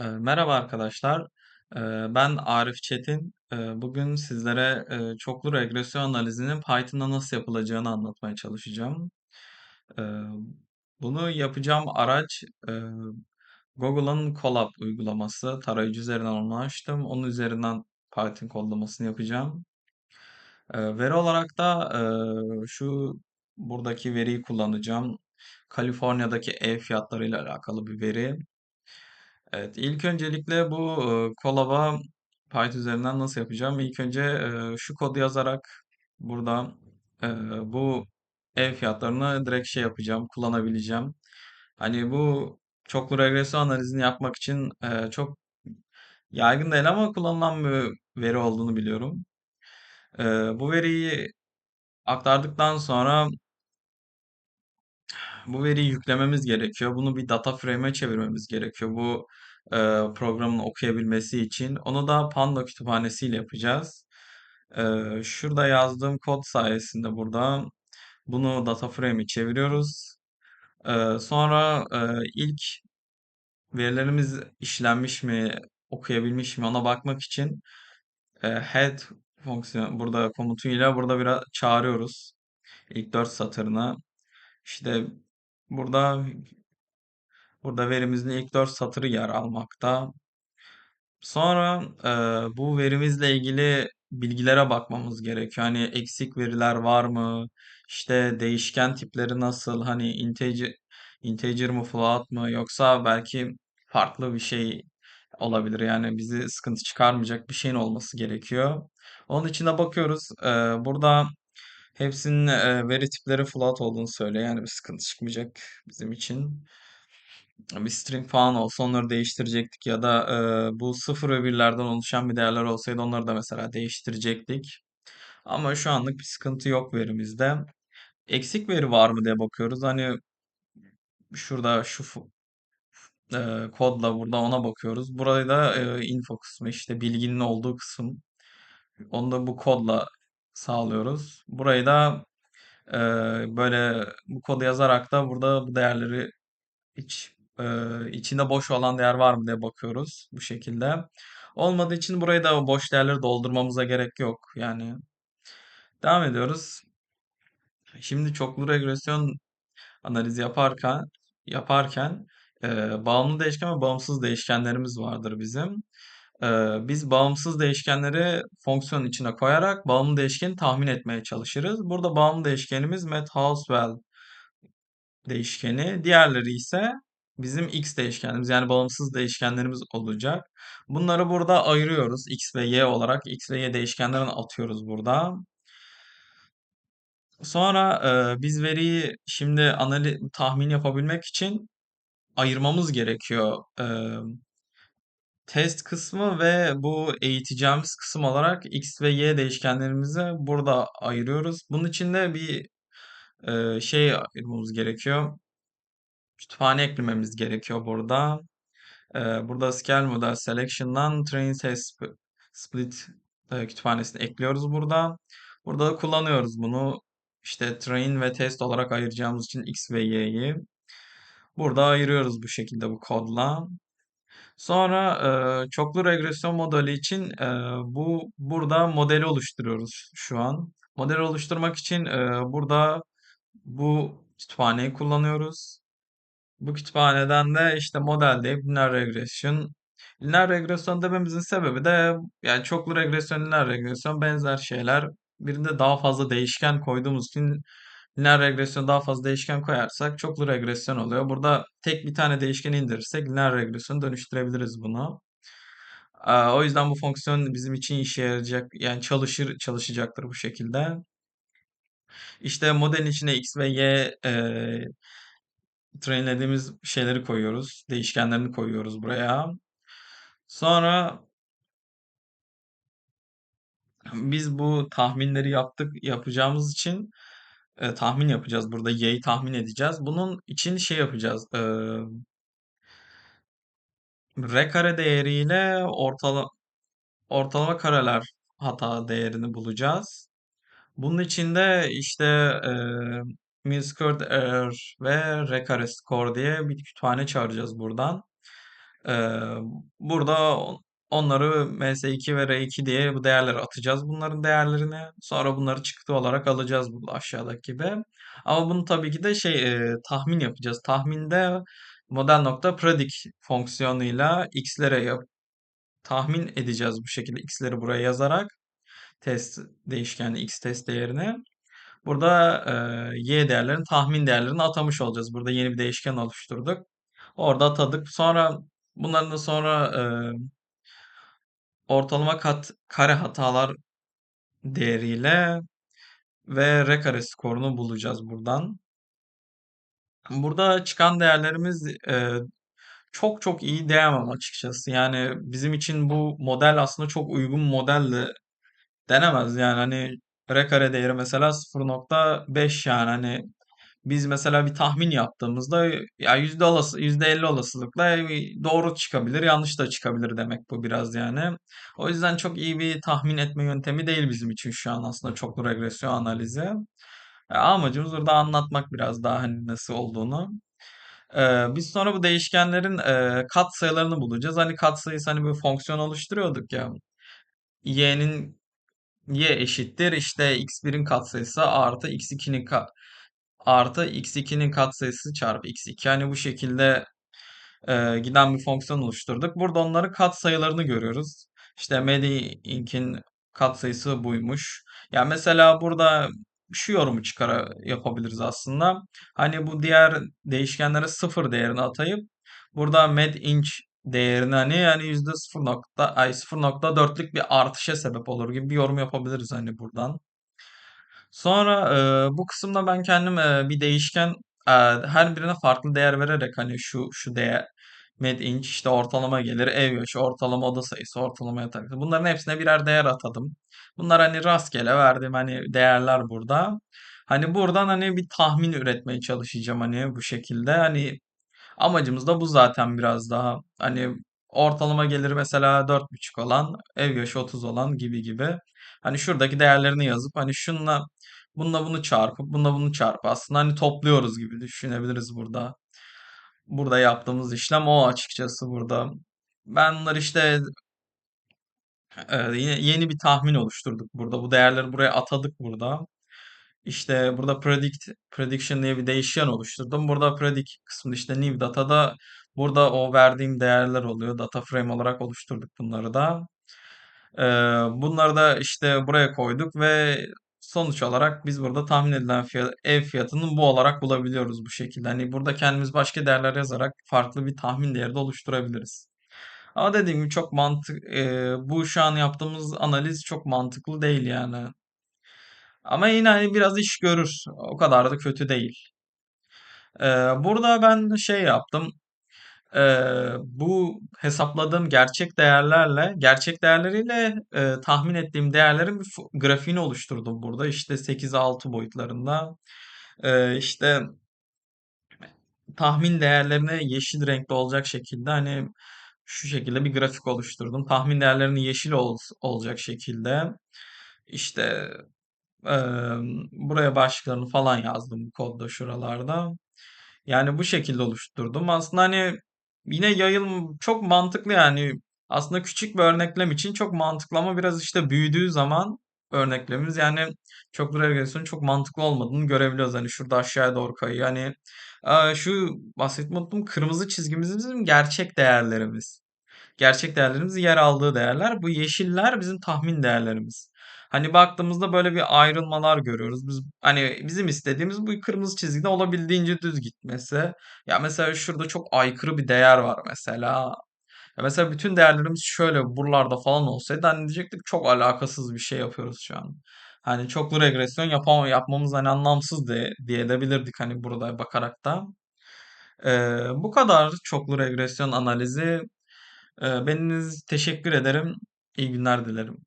Merhaba arkadaşlar. Ben Arif Çetin. Bugün sizlere çoklu regresyon analizinin Python'da nasıl yapılacağını anlatmaya çalışacağım. Bunu yapacağım araç Google'ın Colab uygulaması. Tarayıcı üzerinden onu açtım. Onun üzerinden Python kodlamasını yapacağım. Veri olarak da şu buradaki veriyi kullanacağım. Kaliforniya'daki ev fiyatlarıyla alakalı bir veri. Evet, ilk öncelikle bu e, Colab'a Python üzerinden nasıl yapacağım? İlk önce e, şu kodu yazarak burada e, bu ev fiyatlarını direkt şey yapacağım, kullanabileceğim. Hani bu çoklu regresyon analizini yapmak için e, çok yaygın değil ama kullanılan bir veri olduğunu biliyorum. E, bu veriyi aktardıktan sonra bu veriyi yüklememiz gerekiyor. Bunu bir data frame'e çevirmemiz gerekiyor. Bu e, programın okuyabilmesi için. Onu da Panda kütüphanesiyle yapacağız. E, şurada yazdığım kod sayesinde burada bunu data frame'e çeviriyoruz. E, sonra e, ilk verilerimiz işlenmiş mi, okuyabilmiş mi ona bakmak için e, head fonksiyon burada komutuyla burada biraz çağırıyoruz. İlk dört satırına. İşte burada Burada verimizin ilk 4 satırı yer almakta. Sonra e, bu verimizle ilgili bilgilere bakmamız gerekiyor. Hani eksik veriler var mı? İşte değişken tipleri nasıl? Hani integer, integer mı, float mı? Yoksa belki farklı bir şey olabilir. Yani bizi sıkıntı çıkarmayacak bir şeyin olması gerekiyor. Onun için de bakıyoruz. E, burada hepsinin e, veri tipleri float olduğunu söylüyor. Yani bir sıkıntı çıkmayacak bizim için bir string falan olsa onları değiştirecektik ya da e, bu sıfır ve birlerden oluşan bir değerler olsaydı onları da mesela değiştirecektik. Ama şu anlık bir sıkıntı yok verimizde. Eksik veri var mı diye bakıyoruz. Hani şurada şu fu- e, kodla burada ona bakıyoruz. Burayı da e, info kısmı işte bilginin olduğu kısım. Onu da bu kodla sağlıyoruz. Burayı da e, böyle bu kodu yazarak da burada bu değerleri İç, e, içinde boş olan değer var mı diye bakıyoruz bu şekilde. Olmadığı için burayı da boş değerleri doldurmamıza gerek yok. Yani devam ediyoruz. Şimdi çoklu regresyon analizi yaparken yaparken e, bağımlı değişken ve bağımsız değişkenlerimiz vardır bizim. Biz bağımsız değişkenleri fonksiyon içine koyarak bağımlı değişkeni tahmin etmeye çalışırız. Burada bağımlı değişkenimiz Math-Housewell değişkeni. Diğerleri ise bizim x değişkenimiz yani bağımsız değişkenlerimiz olacak. Bunları burada ayırıyoruz. x ve y olarak x ve y değişkenlerini atıyoruz burada. Sonra e, biz veriyi şimdi analiz tahmin yapabilmek için ayırmamız gerekiyor. E, test kısmı ve bu eğiteceğimiz kısım olarak x ve y değişkenlerimizi burada ayırıyoruz. Bunun için de bir e, şey ayırmamız gerekiyor. Kütüphane eklememiz gerekiyor burada. Ee, burada scale model selection'dan train test split e, kütüphanesini ekliyoruz burada. Burada da kullanıyoruz bunu. İşte train ve test olarak ayıracağımız için x ve y'yi. Burada ayırıyoruz bu şekilde bu kodla. Sonra e, çoklu regresyon modeli için e, bu burada modeli oluşturuyoruz şu an. Model oluşturmak için e, burada bu kütüphaneyi kullanıyoruz. Bu kütüphaneden de işte model deyip lineer regression. Lineer regresyon dememizin sebebi de yani çoklu regresyon, lineer regresyon benzer şeyler. Birinde daha fazla değişken koyduğumuz için lineer regresyon daha fazla değişken koyarsak çoklu regresyon oluyor. Burada tek bir tane değişken indirirsek lineer regresyon dönüştürebiliriz bunu. Aa, O yüzden bu fonksiyon bizim için işe yarayacak yani çalışır çalışacaktır bu şekilde. İşte modelin içine x ve y e, trainlediğimiz şeyleri koyuyoruz. Değişkenlerini koyuyoruz buraya. Sonra biz bu tahminleri yaptık yapacağımız için e, tahmin yapacağız. Burada y'yi tahmin edeceğiz. Bunun için şey yapacağız. E, r kare değeriyle ortala, ortalama kareler hata değerini bulacağız. Bunun için de işte e, mean squared error ve r kare score diye bir kütüphane çağıracağız buradan. Ee, burada onları ms2 ve r2 diye bu değerleri atacağız bunların değerlerini. Sonra bunları çıktı olarak alacağız burada aşağıdaki gibi. Ama bunu tabii ki de şey e, tahmin yapacağız. Tahminde model nokta predict fonksiyonuyla x'lere yap- tahmin edeceğiz bu şekilde x'leri buraya yazarak test değişkeni x test değerini. Burada e, y değerlerini tahmin değerlerini atamış olacağız. Burada yeni bir değişken oluşturduk. Orada atadık. Sonra bunların da sonra e, ortalama kat kare hatalar değeriyle ve r kare skorunu bulacağız buradan. Burada çıkan değerlerimiz e, çok çok iyi diyemem açıkçası. Yani bizim için bu model aslında çok uygun model de denemez. Yani hani r kare değeri mesela 0.5 yani hani Biz mesela bir tahmin yaptığımızda ya yüzde olası yüzde elli olasılıkla doğru çıkabilir, yanlış da çıkabilir demek bu biraz yani. O yüzden çok iyi bir tahmin etme yöntemi değil bizim için şu an aslında çoklu regresyon analizi. Amacımız burada anlatmak biraz daha hani nasıl olduğunu. E, biz sonra bu değişkenlerin e, katsayılarını bulacağız. Hani katsayısı hani bir fonksiyon oluşturuyorduk ya. y'nin y eşittir işte x1'in katsayısı artı x2'nin kat artı x2'nin katsayısı çarpı x2. Yani bu şekilde e, giden bir fonksiyon oluşturduk. Burada onların katsayılarını görüyoruz. İşte Mediinc'in katsayısı buymuş. Yani mesela burada şu yorumu çıkar yapabiliriz aslında. Hani bu diğer değişkenlere sıfır değerini atayıp burada medinch değerini hani yani yüzde sıfır nokta ay 0.4'lük bir artışa sebep olur gibi bir yorum yapabiliriz hani buradan. Sonra e, bu kısımda ben kendim e, bir değişken e, her birine farklı değer vererek hani şu şu değer med inch işte ortalama gelir, ev yaşı, ortalama oda sayısı, ortalama yatak. Bunların hepsine birer değer atadım. Bunlar hani rastgele verdiğim hani değerler burada. Hani buradan hani bir tahmin üretmeye çalışacağım hani bu şekilde. Hani Amacımız da bu zaten biraz daha. Hani ortalama geliri mesela dört buçuk olan, ev yaşı 30 olan gibi gibi. Hani şuradaki değerlerini yazıp hani şunla bununla bunu çarpıp bununla bunu çarpıp aslında hani topluyoruz gibi düşünebiliriz burada. Burada yaptığımız işlem o açıkçası burada. Ben bunları işte e, yeni bir tahmin oluşturduk burada. Bu değerleri buraya atadık burada. İşte burada predict, prediction diye bir değişken oluşturdum. Burada predict kısmında işte new data'da burada o verdiğim değerler oluyor. Data frame olarak oluşturduk bunları da. Bunları da işte buraya koyduk ve sonuç olarak biz burada tahmin edilen fiyat, ev fiyatını bu olarak bulabiliyoruz bu şekilde. Hani burada kendimiz başka değerler yazarak farklı bir tahmin değeri de oluşturabiliriz. Ama dediğim gibi çok mantık, bu şu an yaptığımız analiz çok mantıklı değil yani. Ama yine hani biraz iş görür. O kadar da kötü değil. Burada ben şey yaptım. Ee, bu hesapladığım gerçek değerlerle, gerçek değerleriyle e, tahmin ettiğim değerlerin bir grafiğini oluşturdum burada. İşte 8-6 boyutlarında. Ee, işte tahmin değerlerine yeşil renkli olacak şekilde hani şu şekilde bir grafik oluşturdum. Tahmin değerlerini yeşil ol- olacak şekilde. İşte Emm, buraya başlıklarını falan yazdım kodda şuralarda. Yani bu şekilde oluşturdum. Aslında hani yine yayılım çok mantıklı yani. Aslında küçük bir örneklem için çok mantıklı ama biraz işte büyüdüğü zaman örneklemimiz yani çoklu regresyon çok mantıklı olmadığını görebiliyoruz. Hani şurada aşağıya doğru kayıyor. Hani eee, şu bahsetmek unuttum kırmızı çizgimiz bizim gerçek değerlerimiz gerçek değerlerimizin yer aldığı değerler. Bu yeşiller bizim tahmin değerlerimiz. Hani baktığımızda böyle bir ayrılmalar görüyoruz. Biz hani bizim istediğimiz bu kırmızı çizgide olabildiğince düz gitmesi. Ya mesela şurada çok aykırı bir değer var mesela. Ya mesela bütün değerlerimiz şöyle buralarda falan olsaydı hani diyecektik çok alakasız bir şey yapıyoruz şu an. Hani çoklu regresyon yapam yapmamız hani anlamsız de, diye edebilirdik hani burada bakarak da. Ee, bu kadar çoklu regresyon analizi. Ee, Beniz teşekkür ederim. İyi günler dilerim.